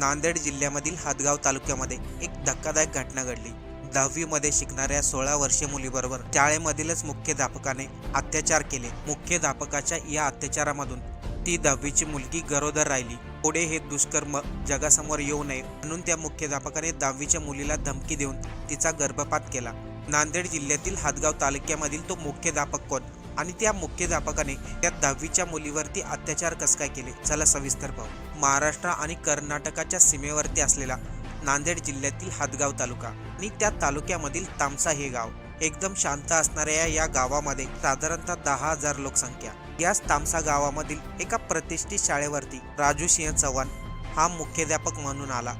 नांदेड जिल्ह्यामधील हातगाव तालुक्यामध्ये एक धक्कादायक घटना घडली. दहावीमध्ये शिकणाऱ्या सोळा वर्षीय मुलीबरोबर शाळेमधीलच मुख्याध्यापकाने अत्याचार केले. मुख्याध्यापकाच्या या अत्याचारामधून ती दहावीची मुलगी गरोदर राहिली. पुढे हे दुष्कर्म जगासमोर येऊ नये म्हणून त्या मुख्याध्यापकाने दहावीच्या मुलीला धमकी देऊन तिचा गर्भपात केला. नांदेड जिल्ह्यातील हातगाव तालुक्यामधील तो मुख्याध्यापक कोण? आणि त्या मुख्याध्यापकाने त्या दहावीच्या मुलीवरती अत्याचार कस काय केले? चला सविस्तर पाहू. महाराष्ट्र आणि कर्नाटकाच्या सीमेवरती असलेला नांदेड जिल्ह्यातील हातगाव तालुका आणि त्या तालुक्यामधील तामसा हे गाव. एकदम शांत असणाऱ्या या गावामध्ये साधारणतः दहा हजार लोकसंख्या. याच तामसा गावामधील एका प्रतिष्ठित शाळेवरती राजू सिंह चव्हाण हा मुख्याध्यापक म्हणून आला.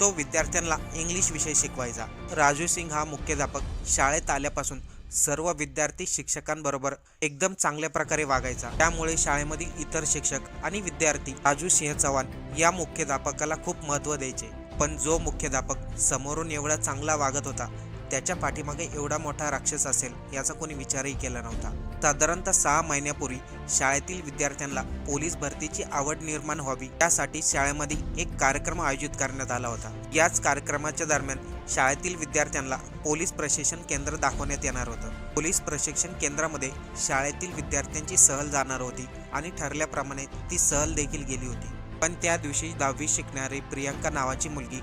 तो विद्यार्थ्यांना इंग्लिश विषय शिकवायचा. राजू सिंग हा मुख्याध्यापक. शाळेत आल्यापासून सर्व विद्यार्थी शिक्षकांबरोबर एकदम चांगल्या प्रकारे वागायचा. त्यामुळे शाळेमधील इतर शिक्षक आणि विद्यार्थी राजू सिंह चव्हाण या मुख्याध्यापकाला खूप महत्त्व द्यायचे. पण जो मुख्याध्यापक समोरून एवढा चांगला वागत होता त्याच्या पाठीमागे एवढा मोठा राक्षस असेल याचा कोणी विचारही केला नव्हता. साधारणतः सहा महिन्यापूर्वी शाळेतील विद्यार्थ्यांना पोलीस भरतीची आवड निर्माण व्हावी त्यासाठी शाळेमध्ये एक कार्यक्रम आयोजित करण्यात आला होता. याच कार्यक्रमाच्या दरम्यान शाळेतील विद्यार्थ्यांना पोलीस प्रशिक्षण केंद्र दाखवण्यात येणार होतं. पोलीस प्रशिक्षण केंद्रामध्ये शाळेतील विद्यार्थ्यांची सहल जाणार होती आणि ठरल्याप्रमाणे ती सहल देखील गेली होती. पण त्या दिवशी दहावी शिकणारी प्रियांका नावाची मुलगी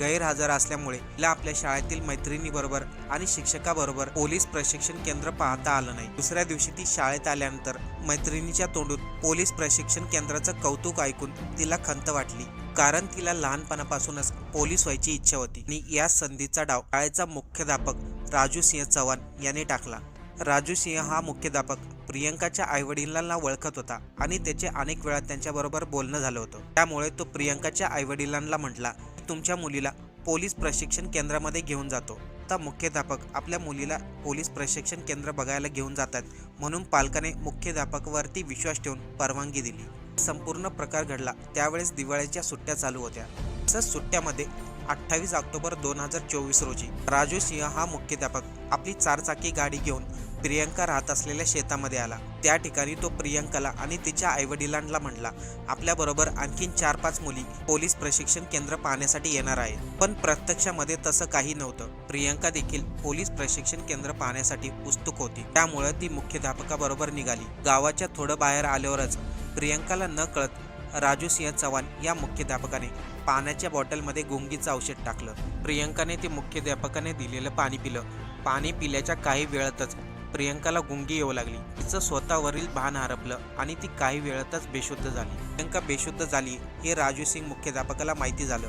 गैरहजर असल्यामुळे तिला आपल्या शाळेतील मैत्रिणीबरोबर आणि शिक्षकाबरोबर पोलीस प्रशिक्षण केंद्र पाहता आलं नाही. दुसऱ्या दिवशी ती शाळेत आल्यानंतर मैत्रिणीच्या तोंडून पोलीस प्रशिक्षण केंद्राचं कौतुक ऐकून तिला खंत वाटली. कारण तिला लहानपणापासूनच पोलीस व्हायची इच्छा होती आणि या संधीचा डाव शाळेचा मुख्याध्यापक राजू सिंह चव्हाण यांनी टाकला. राजू सिंह हा मुख्याध्यापक प्रियंकाच्या आईवडिलांना ओळखत होता आणि त्याचे अनेक वेळा त्यांच्याबरोबर बोलणं झालं होतं. त्यामुळे तो प्रियंकाच्या आईवडिलांना म्हटला तुमच्या मुलीला पोलीस प्रशिक्षण केंद्रामध्ये घेऊन जातो. आता मुख्याध्यापक आपल्या मुलीला पोलीस प्रशिक्षण केंद्र बघायला घेऊन जातात म्हणून पालकाने मुख्याध्यापकावरती विश्वास ठेवून परवानगी दिली. संपूर्ण प्रकार घडला त्यावेळेस दिवाळीच्या सुट्ट्या चालू होत्या. तसंच सुट्ट्यामध्ये अठ्ठावीस ऑक्टोबर दोन हजार चोवीस रोजी राजू सिंह हा मुख्याध्यापक आपली चारचाकी गाडी घेऊन प्रियंका राहत असलेल्या शेतामध्ये आला. त्या ठिकाणी तो प्रियंकाला आणि तिच्या आईवडिलांना म्हणला आपल्याबरोबर आणखीन चार पाच मुली पोलीस प्रशिक्षण केंद्र पाहण्यासाठी येणार आहेत. पण प्रत्यक्षामध्ये तसं काही नव्हतं. प्रियंका देखील पोलीस प्रशिक्षण केंद्र पाहण्यासाठी उत्सुक होती. त्यामुळे ती मुख्याध्यापकाबरोबर निघाली. गावाच्या थोडं बाहेर आल्यावरच प्रियंकाला न कळत राजू सिंह चव्हाण या मुख्याध्यापकाने पाण्याच्या बॉटलमध्ये गुंगीचं औषध टाकलं. प्रियंकाने ते मुख्याध्यापकाने दिलेलं पाणी पिलं. पाणी पिल्याच्या काही वेळातच प्रियंकाला गुंगी येऊ लागली. तिचं स्वतःवरील भान हरपलं आणि ती काही वेळातच बेशुद्ध झाली. प्रियंका बेशुद्ध झाली हे राजू सिंग मुख्याध्यापकाला माहिती झालं.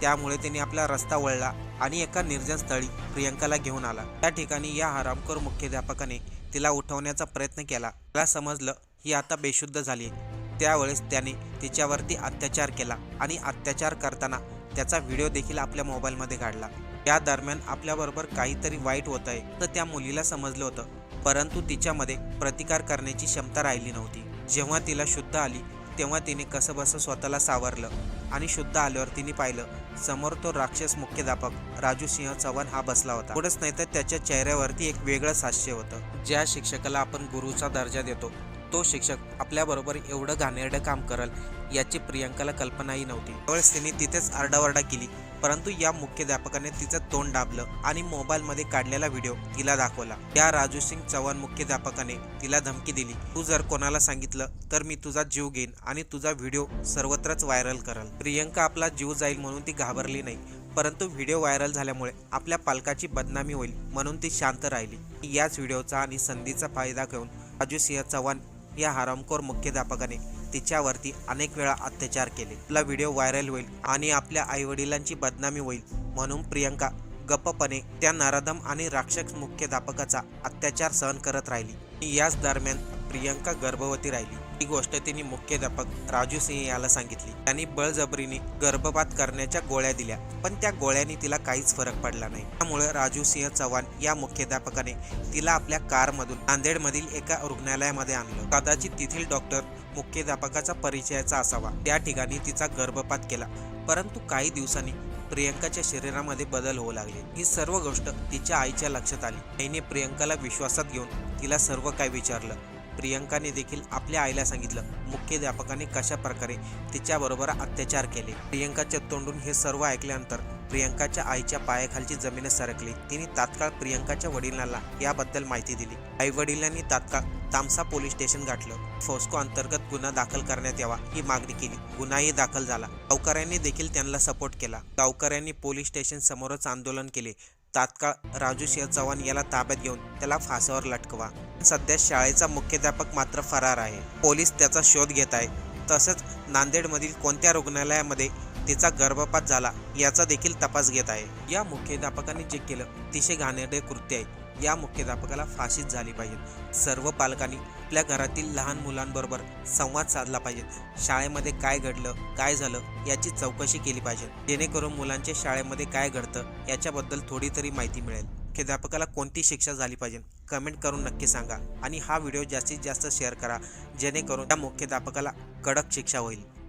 त्यामुळे त्याने आपला रस्ता वळला आणि एका निर्जन स्थळी प्रियंकाला घेऊन आला. त्या ठिकाणी या हरामखोर मुख्याध्यापकाने तिला उठवण्याचा प्रयत्न केला. त्याला समजलं ही आता बेशुद्ध झाली त्यावेळेस त्याने तिच्यावरती अत्याचार केला आणि अत्याचार करताना त्याचा व्हिडिओ देखील आपल्या मोबाईलमध्ये काढला. या दरम्यान आपल्याबरोबर काहीतरी वाईट होत आहे तर त्या मुलीला समजलं होतं. परंतु तिच्यामध्ये प्रतिकार करण्याची क्षमता राहिली नव्हती. जेव्हा तिला शुद्ध आली तेव्हा तिने कसंबसं स्वतःला सावरलं आणि शुद्ध आल्यावर तिने पाहिलं समोर तो राक्षस मुख्याध्यापक राजू सिंह चव्हाण हा बसला होता. एवढंच नाही तर त्याच्या चेहऱ्यावरती एक वेगळं साश्य होतं. ज्या शिक्षकाला आपण गुरुचा दर्जा देतो तो शिक्षक आपल्याबरोबर एवढं घाणेरडं काम करल याची प्रियंकाला कल्पनाही नव्हती. त्यावेळेस तिने तिथेच आरडाओरडा केली परंतु या मुख्याध्यापकाने तिचं तोंड दाबलं आणि मोबाईलमध्ये काढलेला व्हिडिओ तिला दाखवला. या राजू सिंग चव्हाण मुख्याध्यापकाने तिला धमकी दिली तू जर कोणाला सांगितलं तर मी तुझा जीव घेईन आणि तुझा व्हिडिओ सर्वत्रच व्हायरल करल. प्रियंका आपला जीव जाईल म्हणून ती घाबरली नाही परंतु व्हिडिओ व्हायरल झाल्यामुळे आपल्या पालकाची बदनामी होईल म्हणून ती शांत राहिली. याच व्हिडिओचा आणि संधीचा फायदा घेऊन राजू सिंह चव्हाण या हरामखोर मुख्याध्यापकाने तिच्यावरती अनेक वेळा अत्याचार केले. आपला व्हिडिओ व्हायरल होईल आणि आपल्या आईवडिलांची बदनामी होईल म्हणून प्रियंका गप्पपणे त्या नराधम आणि राक्षस मुख्याध्यापकाचा अत्याचार सहन करत राहिली. याच दरम्यान प्रियंका गर्भवती राहिली. ही गोष्ट तिने मुख्याध्यापक राजू सिंह याला सांगितली. त्यांनी बळजबरीने गर्भपात करण्याच्या गोळ्या दिल्या पण त्या गोळ्याने तिला काहीच फरक पडला नाही. त्यामुळे राजू सिंह चव्हाण या मुख्याध्यापकाने तिला आपल्या कारमधून नांदेडमधील एका रुग्णालयामध्ये आणलं. कदाचित तेथील डॉक्टर मुख्याध्यापकाचा परिचयाचा असावा. त्या ठिकाणी तिचा गर्भपात केला परंतु काही दिवसांनी प्रियंकाच्या शरीरामध्ये बदल होऊ लागले. ही सर्व गोष्ट तिच्या आईच्या लक्षात आली. आईने प्रियंकाला विश्वासात घेऊन तिला सर्व काही विचारलं. प्रियंकाने देखील आपल्या आईला सांगितलं मुख्याध्यापकाने कशा प्रकारे तिच्याबरोबर अत्याचार केले? प्रियंकाच्या तोंडून हे सर्व ऐकल्यानंतर प्रियंकाच्या आईच्या पायाखालची जमीन सरकली. तिने तात्काळ प्रियंकाच्या वडिलांना याबद्दल माहिती दिली. आई वडिलांनी तात्काळ तामसा पोलीस स्टेशन गाठलं. फोस्को अंतर्गत गुन्हा दाखल करण्यात यावा ही मागणी केली. गुन्हाही दाखल झाला. गावकऱ्यांनी देखील त्यांना सपोर्ट केला. गावकऱ्यांनी पोलीस स्टेशन समोरच आंदोलन केले. तात्काळ राजू सिंह चव्हाण याला ताब्यात घेऊन त्याला फासावर लटकवा. सध्या शाळेचा मुख्याध्यापक मात्र फरार आहे. पोलीस त्याचा शोध घेत आहे तसंच नांदेडमधील कोणत्या रुग्णालयामध्ये तिचा गर्भपात झाला याचा देखील तपास घेत आहे. या मुख्याध्यापकाने जे केलं अतिशय घाणेरडे कृत्य आहे. या मुख्याध्यापकाला फाशीच झाली पाहिजे. सर्व पालकांनी आपल्या घरातील लहान मुलांबरोबर संवाद साधला पाहिजे. शाळेमध्ये काय घडलं काय झालं याची चौकशी केली पाहिजे. जेणेकरून मुलांच्या शाळेमध्ये काय घडतं याच्याबद्दल थोडी तरी माहिती मिळेल. मुख्याध्यापकाला कोणती शिक्षा झाली पाहिजे? कमेंट करून नक्की सांगा. आणि हा व्हिडिओ जास्तीत जास्त शेअर करा. जेणेकरून त्या मुख्याध्यापकाला कडक शिक्षा होईल.